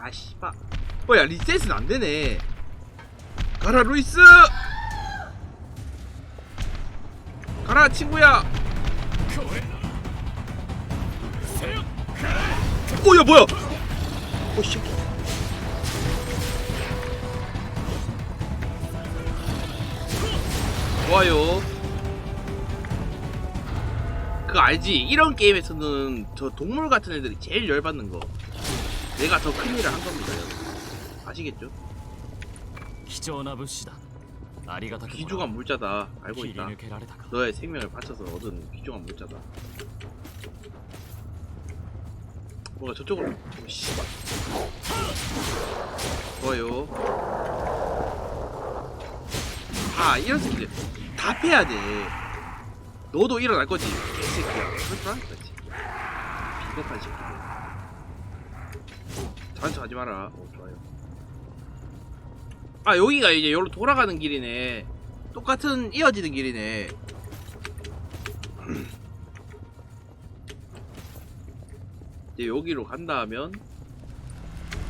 아 씨발. 어야 리셋은 안 되네. 가라 루이스! 가라 친구야. 오야 뭐야? 오씨. 좋아요. 그거 알지? 이런 게임에서는 저 동물 같은 애들이 제일 열받는 거 내가 더 큰 일을 한 겁니다 여러분. 아시겠죠? 기존합시다. 귀중한 물자다. 알고 있다. 너의 생명을 바쳐서 얻은 귀중한 물자다. 뭐가 저쪽으로 씨발. 좋아요. 아 이런 새끼들. 다 패야 돼. 너도 일어날 거지 개새끼야. 그렇지 비겁한 새끼들. 저한테 하지 마라. 어 좋아요. 아 여기가 이제 여기로 돌아가는 길이네. 똑같은 이어지는 길이네. 이제 여기로 간다 하면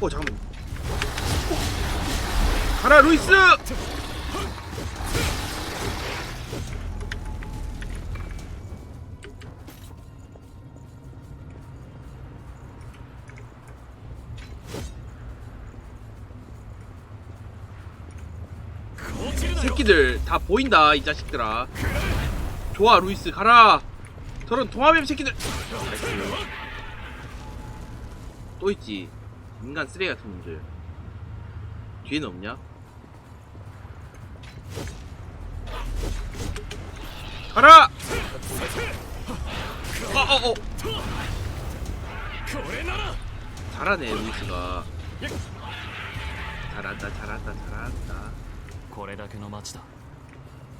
어 잠깐만. 어. 가라 루이스 다 보인다 이 자식들아 좋아 루이스 가라 저런 동화뱀 새끼들 나이스. 또 있지 인간 쓰레기 같은 놈들 뒤에는 없냐? 가라! 어어어 잘하네 루이스가 잘한다 잘한다 잘한다 これだけの町だ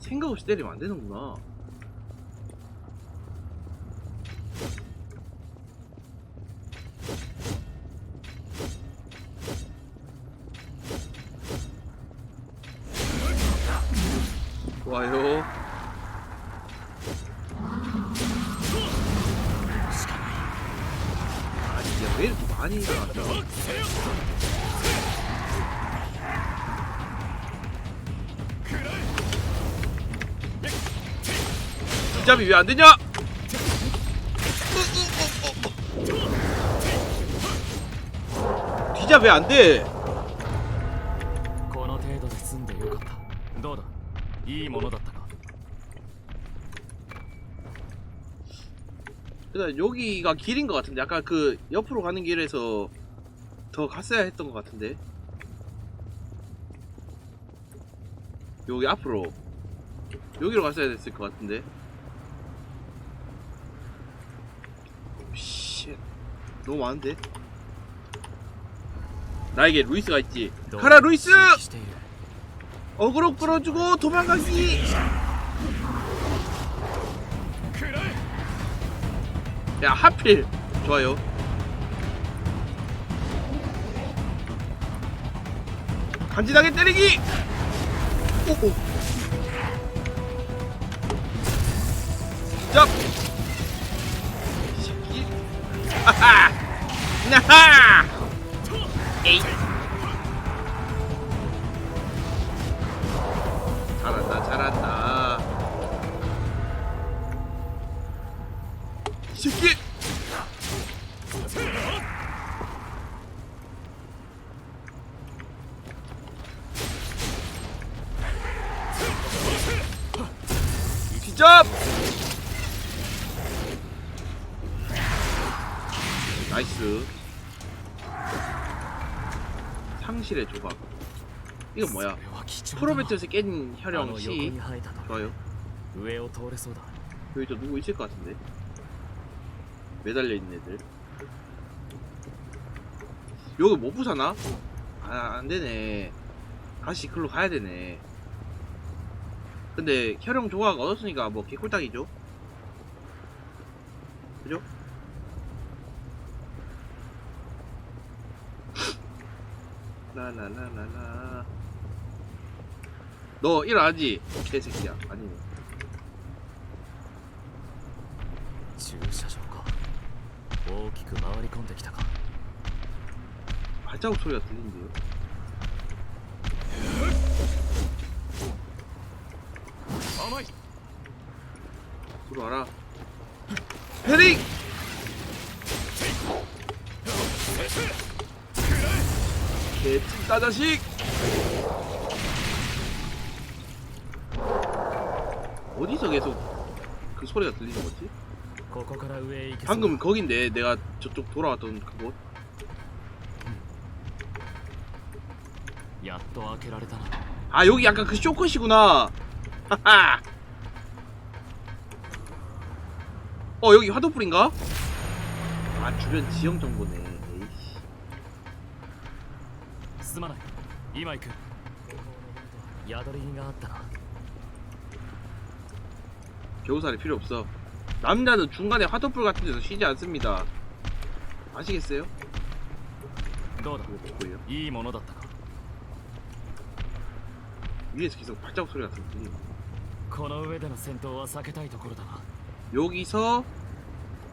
생각 없이 때리면 안 되는구나. 진짜비 왜 안 되냐? 뒤잡 왜안 돼? この程度で済んでよかったどうだいいものだったか 일단 여기가 길인 것 같은데 아까 그 옆으로 가는 길에서 더 갔어야 했던 것 같은데 여기 앞으로 여기로 갔어야 됐을 것 같은데 너무 많은데? 나에게 루이스가 있지. 가라 루이스! 어그로 끌어주고 도망가기 야 하필! 좋아요. 간지나게 때리기! 오오. 자 현실의 조각. 이거 뭐야? 프로메테우스 깬 혈형 C 좋아요. 여기 또 누구 있을 것 같은데? 매달려 있는 애들. 여기 못 부사나? 아, 안 되네. 다시 글로 가야 되네. 근데 혈형 조각 얻었으니까 뭐 개꿀딱이죠? 그죠? 라라라라라. 너 일어나지? 개새끼야. 아니네. 駐車場か大きく回り込んできたか 발자국 소리가 들리는데요. 들어와라. 헤링! 따 자식! 어디서 계속 그 소리가 들리는 거지? ここから上へ行けそう 방금 거긴데 내가 저쪽 돌아왔던 그곳 やっと開けられたな 아 여기 약간 그 쇼컷이구나 하하 어 여기 화도불인가? 아 주변 지형 정보네 すまない今行く宿り木があったな 겨우살이 필요 없어 남자는 중간에 화도불 같은 데서 쉬지 않습니다 아시겠어요? どうだ 이거 듣고요 いいものだったか 위에서 계속 발자국 소리가 들리네 この上での戦闘は避けたいところだな 여기서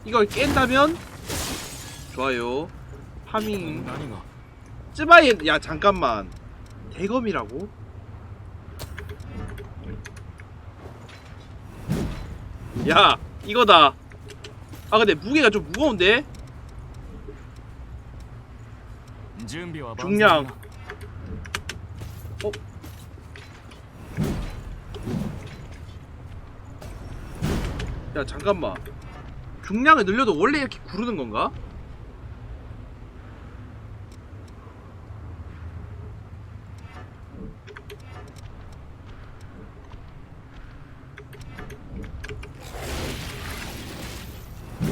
이걸 깬다면 좋아요 파밍 何が 쯔바이 야 잠깐만 대검이라고? 야 이거다 아 근데 무게가 좀 무거운데? 중량 어? 야 잠깐만 중량을 늘려도 원래 이렇게 구르는 건가?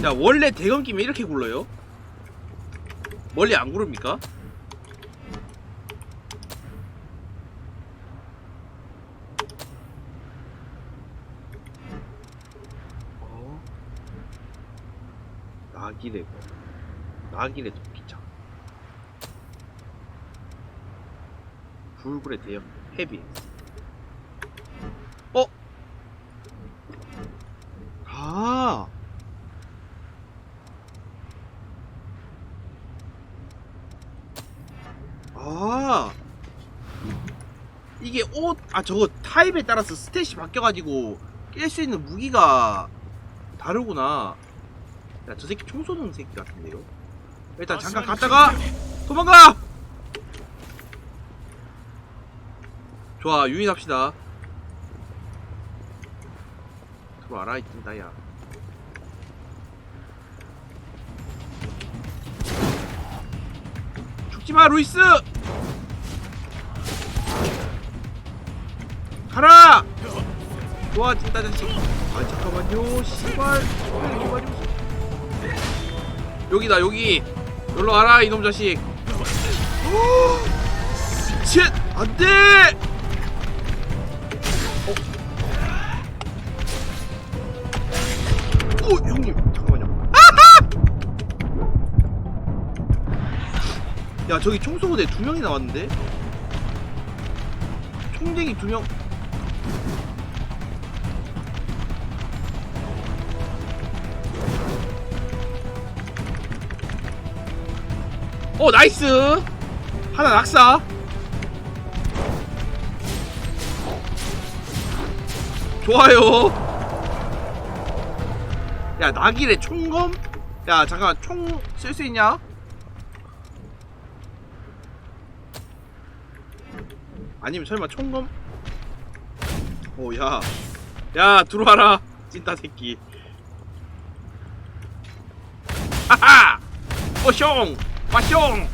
야 원래 대검 끼면 이렇게 굴러요? 멀리 안 구릅니까? 어? 나기래고 나기래 도피차 불굴의 대형 헤비 어? 아 아 이게 옷, 아 저거 타입에 따라서 스탯이 바뀌어가지고 깰 수 있는 무기가 다르구나. 야, 저 새끼 총 쏘는 새끼 같은데요? 일단 잠깐 갔다가 도망가! 좋아, 유인합시다. 들어와라, 이찐다, 야. 죽지마, 루이스! 가라! 좋아, 찐따 자식. 아, 잠깐만요, 씨발. 여기다, 여기. 놀러 와라, 이놈 자식. 쉿! 안 돼! 어? 오, 형님, 잠깐만요. 아하! 야, 저기 청소부대 두 명이 나왔는데? 총쟁이 두 명. 오 나이스. 하나 낙사. 좋아요. 야 낙일에 총검? 야 잠깐 총 쓸 수 있냐? 아니면 설마 총검? 오야야 야, 들어와라. 찐따 새끼. 하하! 오숑 와숑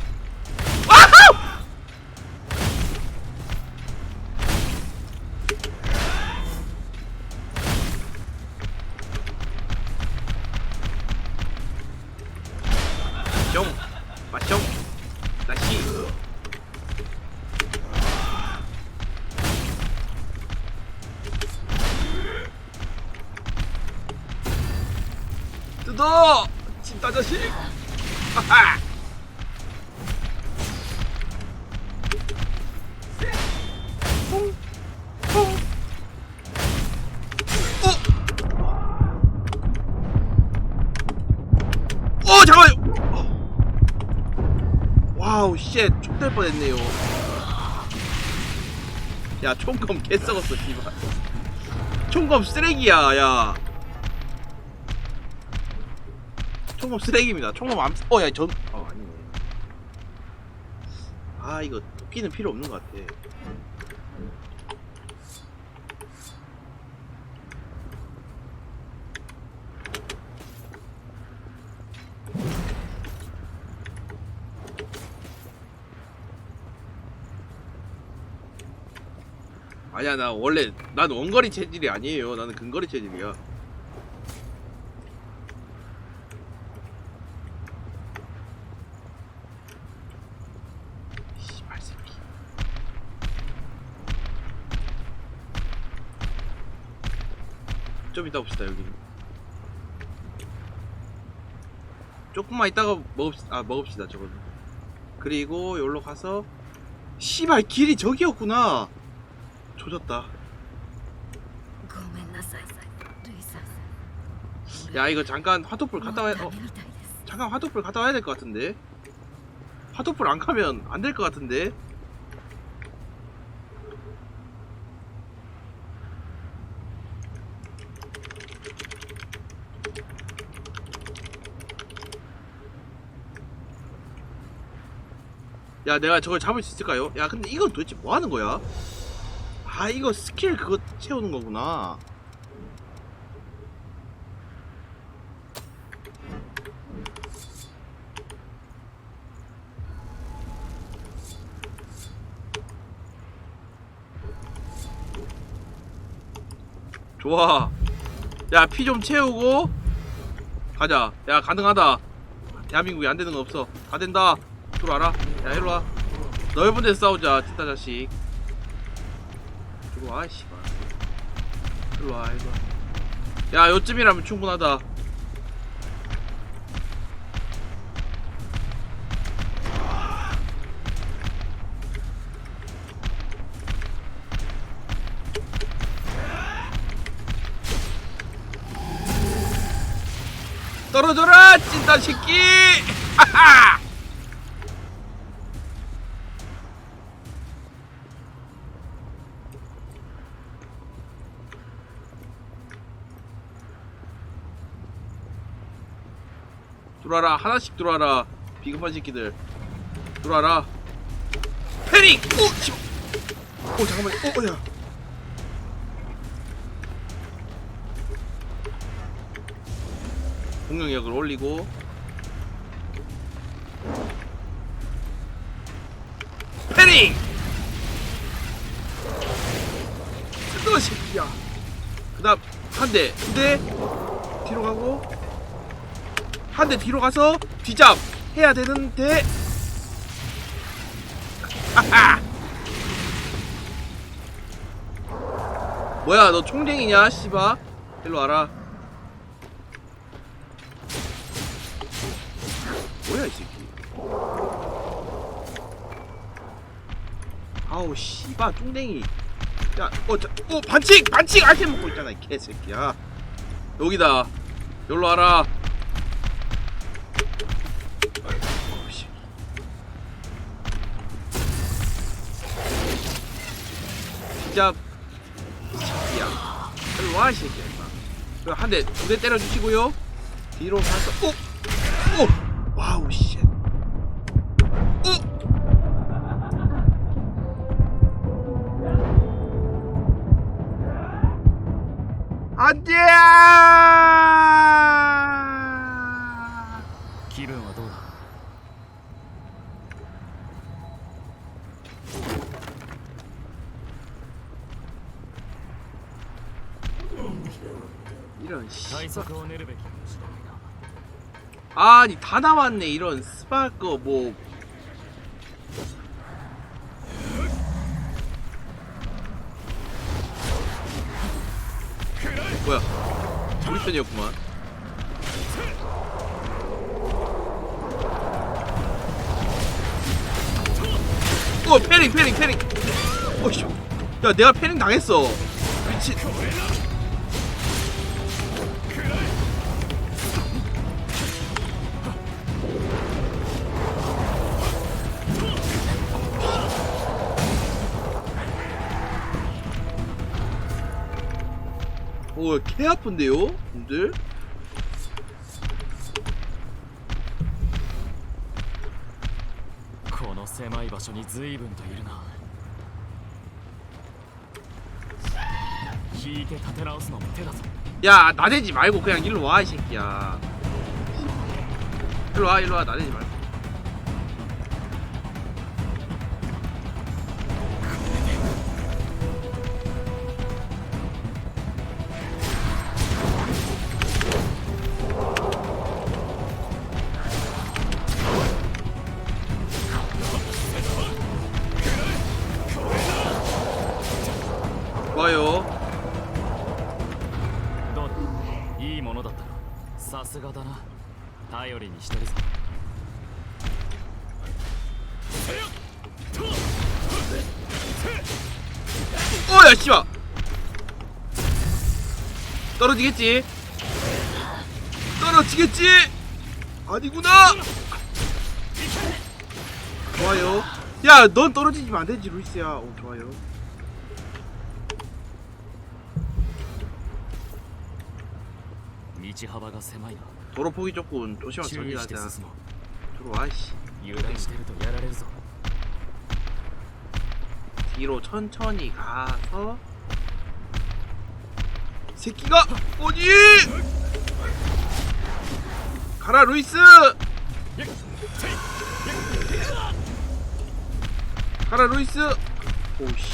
어! 어 잠깐만요. 와우 쉣. 촉될 뻔했네요. 야 총검 개 썩었어 씨발. 총검 쓰레기야 야. 총검 쓰레기입니다. 총검 암.. 어야 전.. 어 아니네. 아 이거 도끼는 필요 없는 것 같아 아니야 나 원래 난 원거리 체질이 아니에요. 나는 근거리 체질이야. 씨발 새끼. 좀 이따 봅시다 여기는 조금만 이따가 먹읍시다 아 먹읍시다 저거는. 그리고 여기로 가서 씨발 길이 저기였구나 조졌다. 야 이거 잠깐 화토풀 갔다 와야 어, 잠깐 화토풀 갔다 와야 될 것 같은데 화토풀 안 가면 안 될 것 같은데 야 내가 저걸 잡을 수 있을까요? 야 근데 이건 도대체 뭐 하는 거야? 아 이거 스킬 그거 채우는 거구나. 좋아. 야 피 좀 채우고. 가자. 야 가능하다. 대한민국에 안 되는 거 없어. 다 된다. 들어와라. 야 이리와. 넓은 데서 싸우자 찐따 자식 와 씨발. 일로와 일로와. 야 요쯤이라면 충분하다. 떨어져라 찐따 새끼! 하하 들어와라. 하나씩 들어와라. 비겁한 새끼들. 들어와라. 패링 오! 씨. 오 잠깐만. 오 야. 공격력을 올리고. 패링 너 새끼야. 그 다음 한대. 두대. 뒤로 가고 한 대 뒤로 가서 뒤잡 해야 되는데 아하 뭐야 너 총쟁이냐 씨바 일로 와라 뭐야 이 새끼 아우 씨바 쫑댕이 야, 어, 자, 어, 반칙! 반칙! 아이템 먹고 있잖아, 이 개새끼야. 여기다. 여기로 와라. 진짜, 이 새끼야. 와, 이 새끼야, 임마. 한 대, 두 대 때려주시고요. 뒤로 가서, 어! 어! 이런 아니 다 나왔네 이런 스파크 뭐. 뭐야? 우리 편이었구만. 어 패링 패링 패링. 어이씨. 야 내가 패링 당했어. 미친. 배 아픈데요? 분들? 야 나대지 말고 그냥 일로 와 이 새끼야 일로 와 일로 와 나대지 말고 어야 씨발 떨어지겠지 떨어지겠지 아니구나 좋아요 야 넌 떨어지면 안 되지 루이스야 오 좋아요道幅が狭いな 도로 폭이 좁군 조심하게 注意して 전진하자 進もう 들어와 씨 油断してるとやられるぞ 뒤로 천천히 가서 새끼가 어디 가라 루이스! 가라 루이스! 오씨.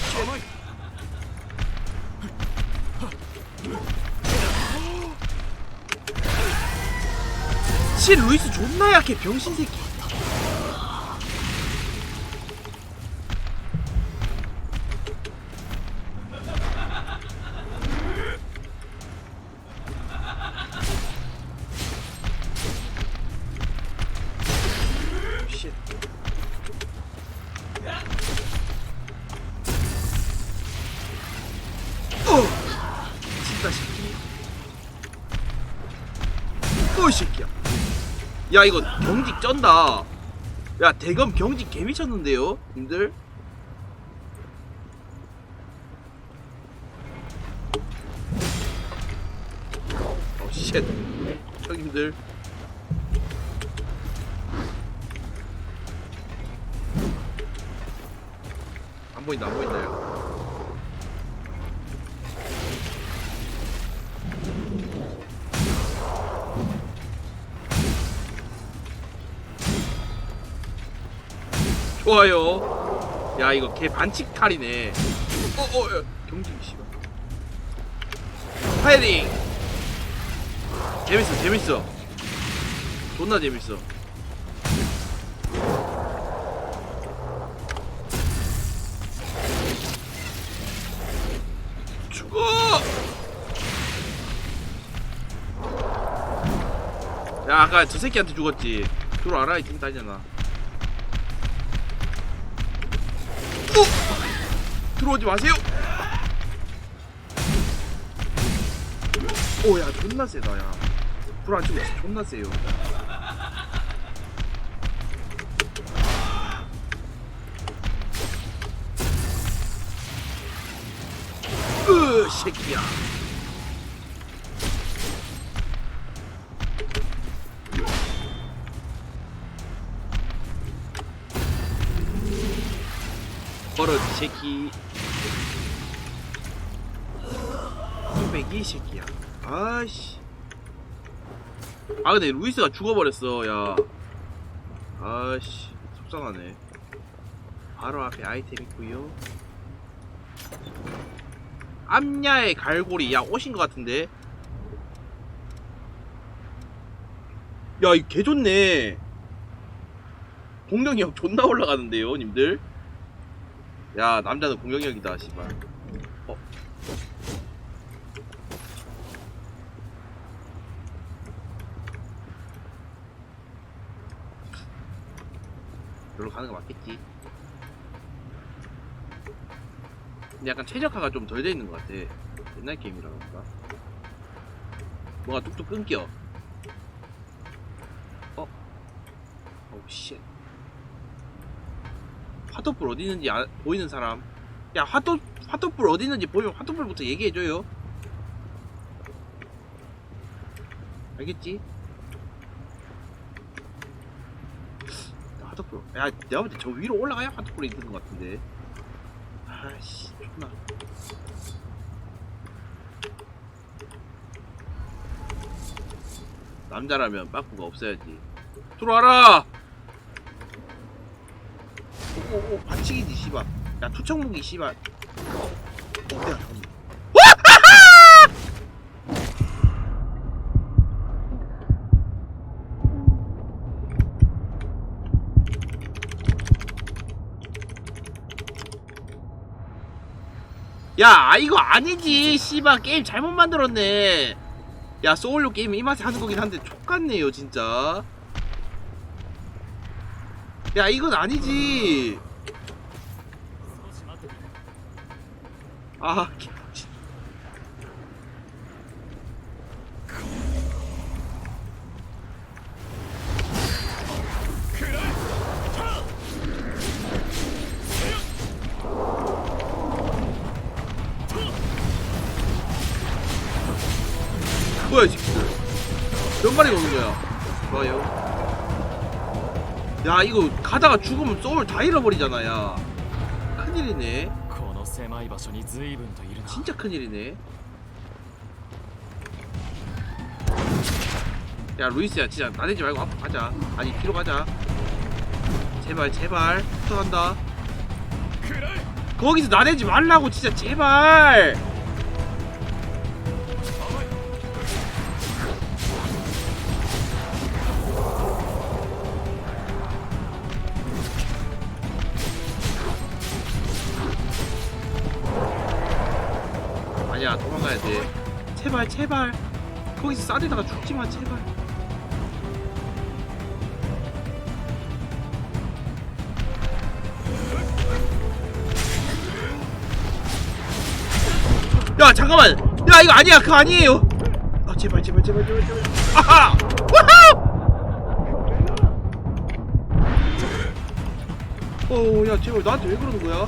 씨 루이스 존나 약해 병신 새끼 야, 이거 경직 쩐다. 야, 대검 경직 개미쳤는데요, 님들? 어, 쉣. 형님들. 안 보인다, 안 보인다요. 좋아요. 야, 이거 개 반칙 탈이네. 어, 어, 야, 경기 씨발. 파이팅. 재밌어, 재밌어. 존나 재밌어. 죽어! 야 아까 저 새끼한테 죽었지 들어와라 이 찐따잖아 어! 들어오지 마세요. 오야 존나 세다 야 불안 치고 진짜 존나 세요. 으 새끼야 버릇 이 새끼. 뚝배기 이 새끼야. 아씨. 아 근데 루이스가 죽어버렸어 야. 아씨 속상하네. 바로 앞에 아이템 있고요. 암야의 갈고리. 야 오신 것 같은데? 야이개 좋네. 공격력 존나 올라가는데요 님들 야 남자는 공격력이다 씨발 어 여기로 가는 거 맞겠지 근데 약간 최적화가 좀 덜 돼 있는 것 같아. 옛날 게임이라 그런가? 뭐가 뚝뚝 끊겨. 어? 어우, 씨. 화토불 어디 있는지 아- 보이는 사람? 야, 화토, 화토불 어디 있는지 보이면 화토불부터 얘기해줘요. 알겠지? 화토불. 야, 내가 볼 때 저 위로 올라가야 화토불이 있는 것 같은데. 아씨, 존나. 남자라면 빠꾸가 없어야지. 들어와라! 오오오, 반칙이지, 씨발. 야, 투척무기, 씨발. 어, 야, 잠깐만. 야, 이거 아니지. 씨발, 게임 잘못 만들었네. 야, 소울로 게임 이 맛에 하는 거긴 한데 족같네요, 진짜. 야 이건 아니지. 아 뭐야 지금 몇 마리가 오는 거야. 좋아요. 야, 이거 가다가 죽으면 소울 다 잃어버리잖아, 야. 큰일이네. この狭い場所に随分といるな 진짜 큰일이네. 야 루이스야 진짜 나대지 말고 앞으로 가자. 아니 뒤로 가자. 제발 제발 부탁한다. 거기서 나대지 말라고 진짜 제발. 제발 제발. 거기서 싸대다가 죽지 마 제발. 야 잠깐만. 야 이거 아니야 그거 아니에요. 아 제발 제발 제발 제발 제발. 아하. 와우. 어야 제발 나한테 왜 그러는 거야? 야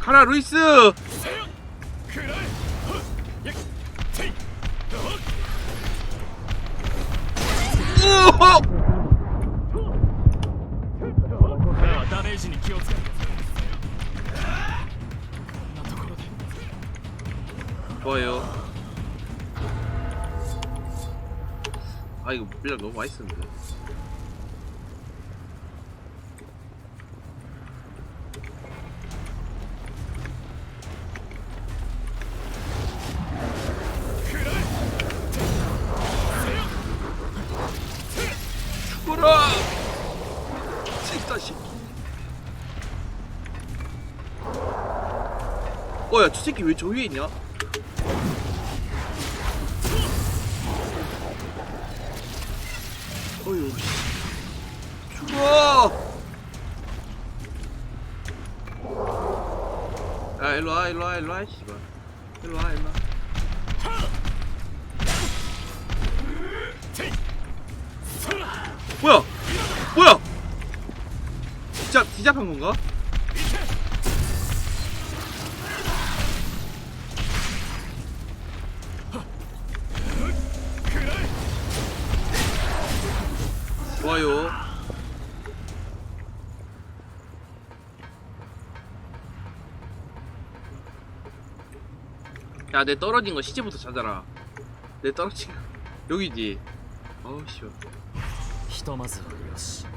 가라 루이스 물량 너무 맛있었는데. 새끼. 어야 저 새끼 왜 저 위에 있냐 죽어 야 일로와 일로와 일로와 씨발. 일로와 일로와 야 내 떨어진 거 시체부터 찾아라 내 떨어진 거 여기지 어우 씨발 ひとまずはよしか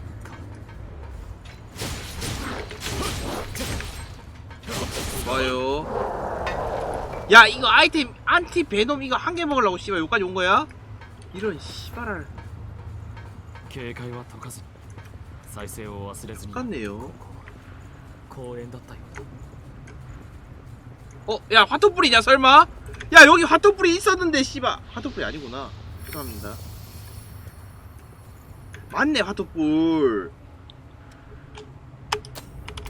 좋아요 야 이거 아이템 안티 베놈 이거 한 개 먹으려고 씨발 여기까지 온 거야? 이런 씨발을 警戒は解かずに再生を忘れずに 똑같네요 公園だったよ 어? 야 화토불이냐 설마? 야 여기 화토불이 있었는데 씨발. 화토불이 아니구나. 죄송합니다. 맞네 화토불.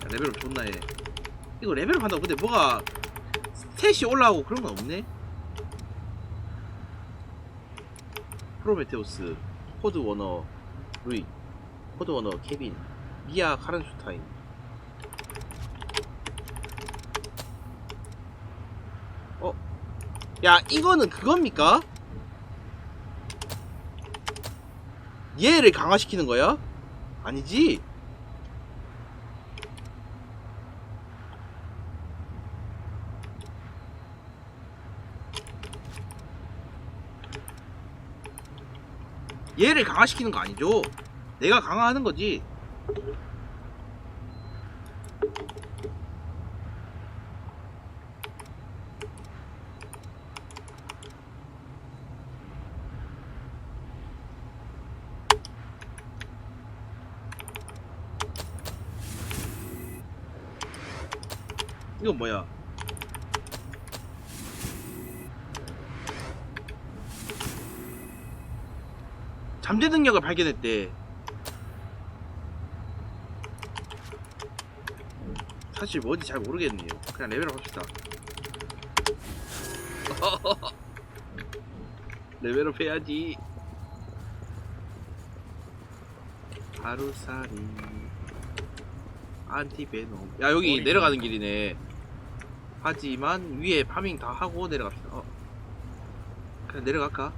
야, 레벨업 존나 해. 이거 레벨업 한다고 근데 뭐가 스탯이 올라오고 그런 건 없네? 프로메테우스 코드 워너 루이 코드 워너 케빈 미아 카른슈타인 어? 야 이거는 그겁니까? 얘를 강화시키는 거야? 아니지? 얘를 강화시키는 거 아니죠? 내가 강화하는 거지. 이건 뭐야? 잠재 능력을 발견했대. 사실 뭔지 잘 모르겠네요. 그냥 레벨업 합시다. 레벨업 해야지. 하루살이 안티베놈. 야 여기 내려가는 길이네. 하지만 위에 파밍 다 하고 내려갑시다. 어. 그냥 내려갈까?